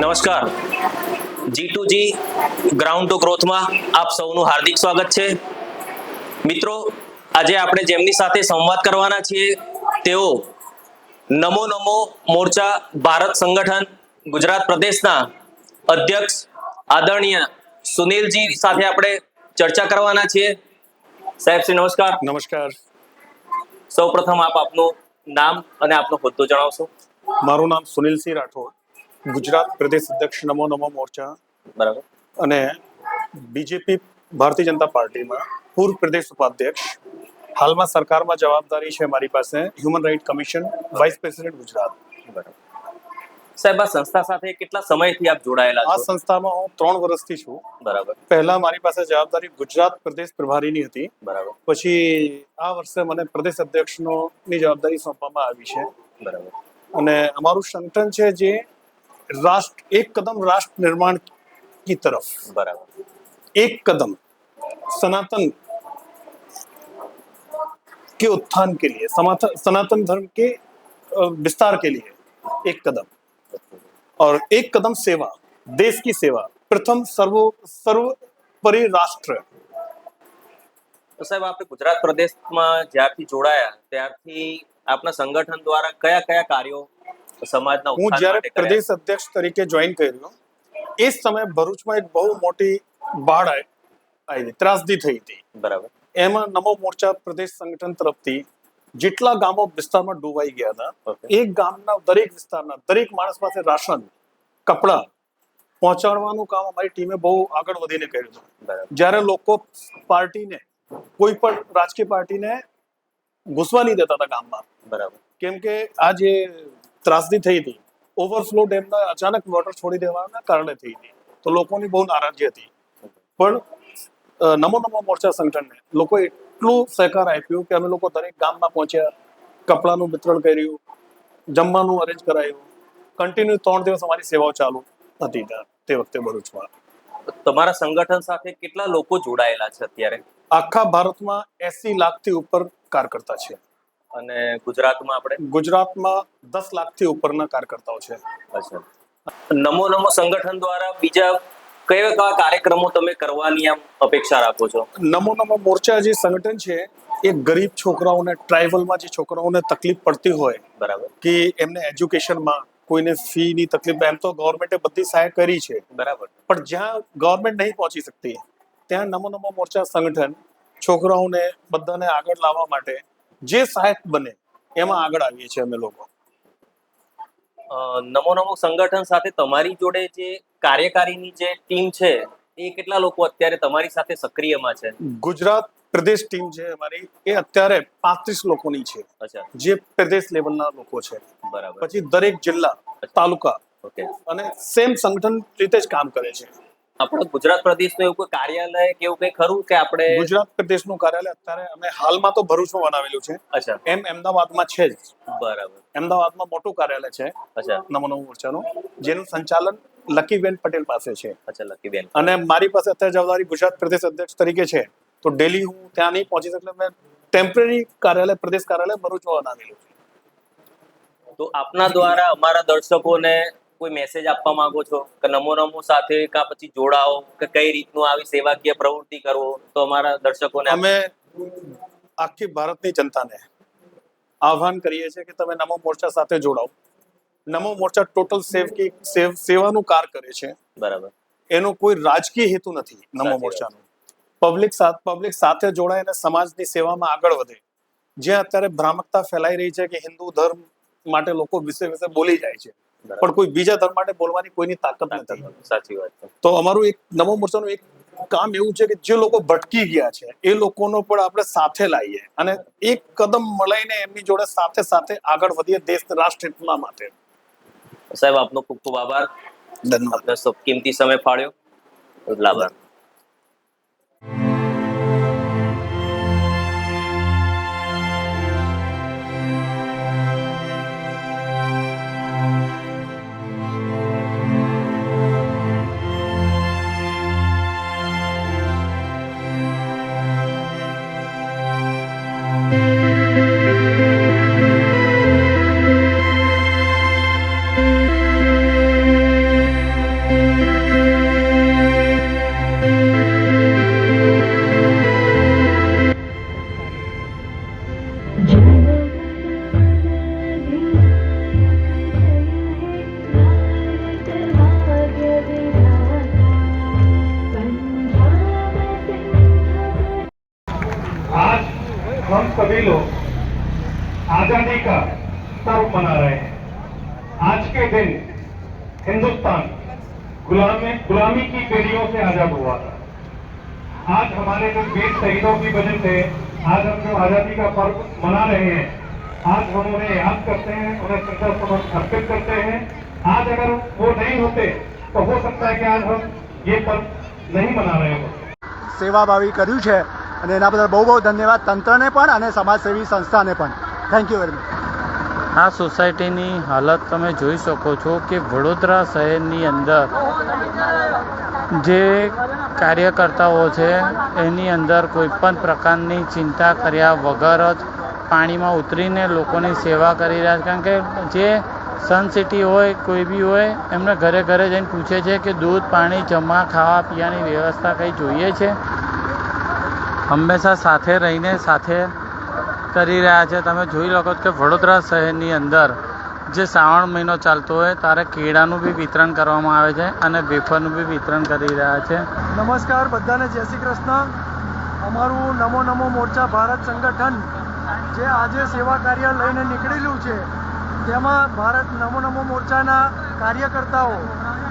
નમસ્કાર. G to G ground to ગ્રોથમાં આપ સૌનું હાર્દિક સ્વાગત છે. મિત્રો આજે આપણે જેમની સાથે સંવાદ કરવાના છીએ તેઓ નમો નમો મોરચા ભારત સંગઠન ગુજરાત પ્રદેશના અધ્યક્ષ આદરણીય સુનિલજી સાથે આપણે ચર્ચા કરવાના છીએ. સાહેબ શ્રી નમસ્કાર. નમસ્કાર. સૌ પ્રથમ આપ આપનું નામ અને આપનો હોદ્દો જણાવશો. મારું નામ સુનિલસિંહ રાઠોડ. ગુજરાત પ્રદેશ અધ્યક્ષ નમો નમો મોરચા. બરાબર. અને બીજેપી ભારતીય જનતા પાર્ટીમાં પૂર્વ પ્રદેશ ઉપાધ્યક્ષ. હાલમાં સરકારમાં જવાબદારી છે મારી પાસે human right commission vice president Gujarat. બરાબર. સાહેબ આ સંસ્થા સાથે કેટલા સમયથી આપ જોડાયેલા આ સંસ્થામાં હું ત્રણ વર્ષથી છું. બરાબર. પહેલા મારી પાસે જવાબદારી ગુજરાત પ્રદેશ પ્રભારીની હતી. બરાબર. પછી આ વર્ષે મને પ્રદેશ અધ્યક્ષનો ની જવાબદારી સોંપવામાં આવી છે. બરાબર. અને અમારું સંગઠન છે જે રાષ્ટ્ર એક કદમ રાષ્ટ્ર નિર્માણ की तरफ બરાબર एक कदम सनातन के उत्थान के लिए समाथ- सनातन धर्म के अ, विस्तार के लिए एक कदम और एक कदम सेवा देश की सेवा प्रथम सर्व सर्वोपरि राष्ट्र તો સાહેબ આપણે ગુજરાત પ્રદેશમાં જ્યારથી જોડાયા ત્યારથી આપના સંગઠન દ્વારા કયા કયા કાર્યો સમાજના હું જ્યારે પ્રદેશ અધ્યક્ષ તરીકે જોઈન કર્યો એ જ સમયે ભરૂચમાં એક બહુ મોટી બાળ આવી ત્રાસદી થઈ હતી. બરાબર. એમાં નમો મોરચા પ્રદેશ સંગઠન તરફથી જેટલા ગામો વિસ્તારમાં ડૂબાઈ ગયા હતા એક ગામના દરેક વિસ્તારના દરેક માણસ પાસે રાશન કપડા પહોંચાડવાનું કામ અમારી ટીમે બહુ આગળ વધીને કર્યું હતું. જ્યારે લોકો પાર્ટીને કોઈ પણ રાજકીય પાર્ટીને ઘૂસવા નહીં દેતા હતા ગામમાં. બરાબર. કેમ કે આ જે ત્રાસદી થઈ હતી. ઓવરફ્લો ડેમના અચાનક વોટર છોડી દેવાના કારણે થઈ હતી. તો લોકોની બહુ નારાજગી હતી. પણ નમો નમો મોરચા સંગઠનને લોકોએ એટલું સહકાર આપ્યું કે અમે લોકો દરેક ગામમાં પહોંચ્યા કપડાનું વિતરણ કર્યું જમવાનું અરેન્જ કરાયું. કન્ટિન્યુ ત્રણ દિવસ અમારી સેવાઓ ચાલુ હતી તે વખતે ભરૂચમાં. તમારા સંગઠન સાથે કેટલા લોકો જોડાયેલા છે અત્યારે? આખા ભારતમાં એસી લાખથી ઉપર કાર્યકર્તા છે. અને ગુજરાતમાં આપણે? ગુજરાતમાં દસ લાખથી ઉપરના કાર્યકર્તાઓ છે. અચ્છા. નમો નમો સંગઠન દ્વારા બીજા કયા કયા કાર્યક્રમો તમે કરવાની આમ અપેક્ષા રાખો છો? નમો નમો મોરચા જે સંગઠન છે એ ગરીબ છોકરાઓને ટ્રાઇબલમાં જે છોકરાઓને તકલીફ પડતી હોય બરાબર. કે એમને એજ્યુકેશનમાં કોઈને ફીની તકલીફ એમ તો ગવર્મેન્ટે બધી સહાય કરી છે. બરાબર. પણ જ્યાં ગવર્મેન્ટ નહીં પહોંચી શકતી ત્યાં નમો નમો મોરચા સંગઠન છોકરાઓને બધાને આગળ લાવવા માટે જે સહાયક બને એમાં આગળ આવીએ છીએ અમે લોકો. નમો નમો સંગઠન સાથે તમારી જોડે જે કાર્યકારીની જે ટીમ છે એ કેટલા લોકો અત્યારે તમારી સાથે સક્રિયમાં છે? ગુજરાત પ્રદેશ ટીમ છે અમારી એ અત્યારે પાંત્રીસ લોકોની છે. અચ્છા. જે પ્રદેશ લેવલના લોકો છે. બરાબર. પછી દરેક જિલ્લા તાલુકા ઓકે. અને સેમ સંગઠન રીતે જ કામ કરે છે. આપણા ગુજરાત પ્રદેશનું એવું કોઈ કાર્યાલય કે એવું કંઈ ખરું કે આપણે ગુજરાત પ્રદેશનું કાર્યાલય અત્યારે અમે હાલમાં તો ભરૂચમાં બનાવેલું છે. અચ્છા. એમ અમદાવાદમાં છે જ. બરાબર. અમદાવાદમાં મોટું કાર્યાલય છે. અચ્છા. નમો નમો મોરચાનું. જેનું સંચાલન લકીબેન પટેલ પાસે છે. અચ્છા લકીબેન. અને મારી પાસે અત્યારે જવાબદારી ગુજરાત પ્રદેશ અધ્યક્ષ તરીકે છે. તો ડેલી હું ત્યાં નહીં પહોંચી શકું મેં ટેમ્પરરી કાર્યાલય પ્રદેશ કાર્યાલય ભરૂચમાં બનાવેલું છે. તો આપના દ્વારા અમારા દર્શકોને કોઈ મેસેજ આપવા માંગો છો? કે નમો નમો સાથે કા પછી જોડાઓ? કે કઈ રીતનું આવી સેવાકીય પ્રવૃત્તિ કરવો? તો અમારા દર્શકોને અમે આખી ભારતની જનતાને આહ્વાન કરીએ છીએ કે તમે નમો મોરચા સાથે જોડાઓ. નમો મોરચા ટોટલ સેવકી સેવ સેવાનું કાર કરે છે. બરાબર. એનો કોઈ રાજકીય હેતુ નથી નમો. મોરચાનો. પબ્લિક સાથે પબ્લિક સાથે જોડાય અને સમાજની સેવામાં આગળ વધે. જ્યાં અત્યારે ભ્રામકતા ફેલાઈ રહી છે કે હિન્દુ ધર્મ માટે લોકો વિશે વિશે બોલી જાય છે. પણ કોઈ બીજા ધર્મ માટે બોલવાની કોઈની તાકાત નથી. સાચી વાત તો અમારું એક નમો મોરચાનું એક કામ એવું છે કે જે લોકો ભટકી ગયા છે એ લોકોનો પણ આપણે સાથે લાવીએ અને એક કદમ મળીને એમની જોડે સાથે સાથે આગળ વધીએ દેશ રાષ્ટ્ર હિતના માટે. સાહેબ આપનો ખૂબ ખૂબ આભાર. ધન્યવાદ. કિંમતી સમય ફાળ્યો. એટલા आजादी का पर्व मना रहे हैं आज के दिन हिंदुस्तान गुलामी गुलामी की बेड़ियों से आजाद हुआ था आज हमारे जो वीर शहीदों की वजह से आज हम जो आजादी का पर्व मना रहे हैं आज हम उन्हें याद करते हैं उन्हें श्रद्धा सुमन अर्पित करते हैं आज अगर वो नहीं होते तो हो सकता है कि आज हम ये पर्व नहीं मना रहे होते સેવાભાવી કર્યું છે અને એના બદલ બહુ બહુ ધન્યવાદ તંત્રને પણ અને સમાજસેવી સંસ્થાને પણ થેન્ક યુ વેરી મચ આ સોસાયટીની હાલત તમે જોઈ શકો છો કે વડોદરા શહેરની અંદર જે કાર્યકર્તાઓ છે, એની અંદર કોઈપણ પ્રકારની ચિંતા કર્યા વગર જ પાણીમાં ઉતરીને લોકોની સેવા કરી રહ્યા છે. કારણ કે જે સન સિટી હોય, કોઈ બી હોય, એમને ઘરે ઘરે જઈને પૂછે છે કે દૂધ, પાણી જમવા ખાવા, પીવાની વ્યવસ્થા કંઈ જોઈએ છે? હંમેશા સાથે રહીને સાથે કરી રહ્યા છે. તમે જોઈ લખો કે વડોદરા શહેરની અંદર જે શ્રાવણ મહિનો ચાલતો હોય, ત્યારે કેળાનું બી વિતરણ કરવામાં આવે છે અને વેફરનું બી વિતરણ કરી રહ્યા છે. નમસ્કાર, બધાને જય શ્રી કૃષ્ણ. અમારું નમો નમો મોરચા ભારત સંગઠન જે આજે સેવા કાર્ય લઈને નીકળેલું છે, તેમાં ભારત નમો નમો મોરચાના કાર્યકર્તાઓ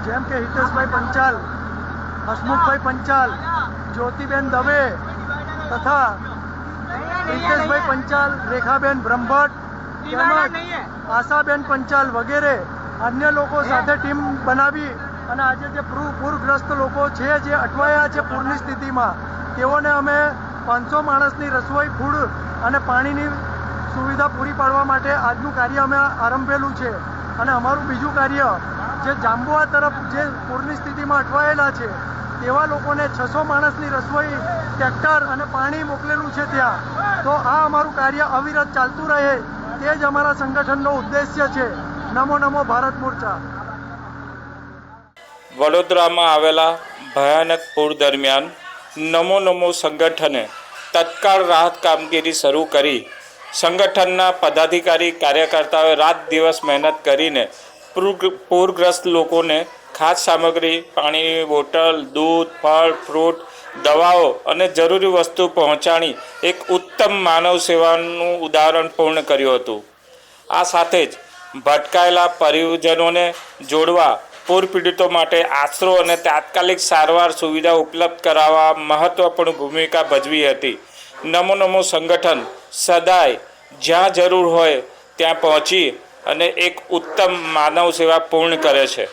જેમ કે હિતેશભાઈ પંચાલ, હસમુખભાઈ પંચાલ, જ્યોતિબેન દવે તથા હિતેશભાઈ પંચાલ રેખાબેન બ્રહ્મભટ્ટ તેમજ આશાબેન પંચાલ વગેરે અન્ય લોકો સાથે ટીમ બનાવી અને આજે જે પૂર પૂરગ્રસ્ત લોકો છે જે અટવાયા છે પૂરની સ્થિતિમાં તેઓને અમે પાંચસો માણસની રસોઈ ફૂડ અને પાણીની સુવિધા પૂરી પાડવા માટે આજનું કાર્ય અમે આરંભેલું છે. અને અમારું બીજું કાર્ય જે જાંબુઆ તરફ જે પૂરની સ્થિતિમાં અટવાયેલા છે તેવા લોકોને છસો માણસની રસોઈ, ટ્રેક્ટર અને પાણી મોકલેલું છે ત્યાં. તો આ અમારું કાર્ય અવિરત ચાલતું રહે. તે જ અમારા સંગઠનનો ઉદ્દેશ્ય છે. નમો નમો ભારત મોરચા. વડોદરામાં આવેલા ભયાનક પૂર દરમિયાન નમો નમો સંગઠને તત્કાળ રાહત કામગીરી શરૂ કરી. સંગઠનના પદાધિકારી કાર્યકર્તાઓએ રાત દિવસ મહેનત કરીને પૂર- પૂરગ્રસ્ત લોકોને ખાસ સામગ્રી પાણીની બોટલ, દૂધ, ફળ, ફ્રૂટ, દવાઓ અને જરૂરી વસ્તુ પહોંચાડી એક ઉત્તમ માનવ સેવાનું ઉદાહરણ પૂર્ણ કર્યું હતું. આ સાથે જ ભટકાયેલા પરિજનોને જોડવા પૂર પીડિતો માટે આશરો અને તાત્કાલિક સારવાર સુવિધા ઉપલબ્ધ કરાવવા મહત્વપૂર્ણ ભૂમિકા ભજવી હતી. નમો નમો સંગઠન સદાય જ્યાં જરૂર હોય ત્યાં પહોંચી અને એક ઉત્તમ માનવ સેવા પૂર્ણ કરે છે.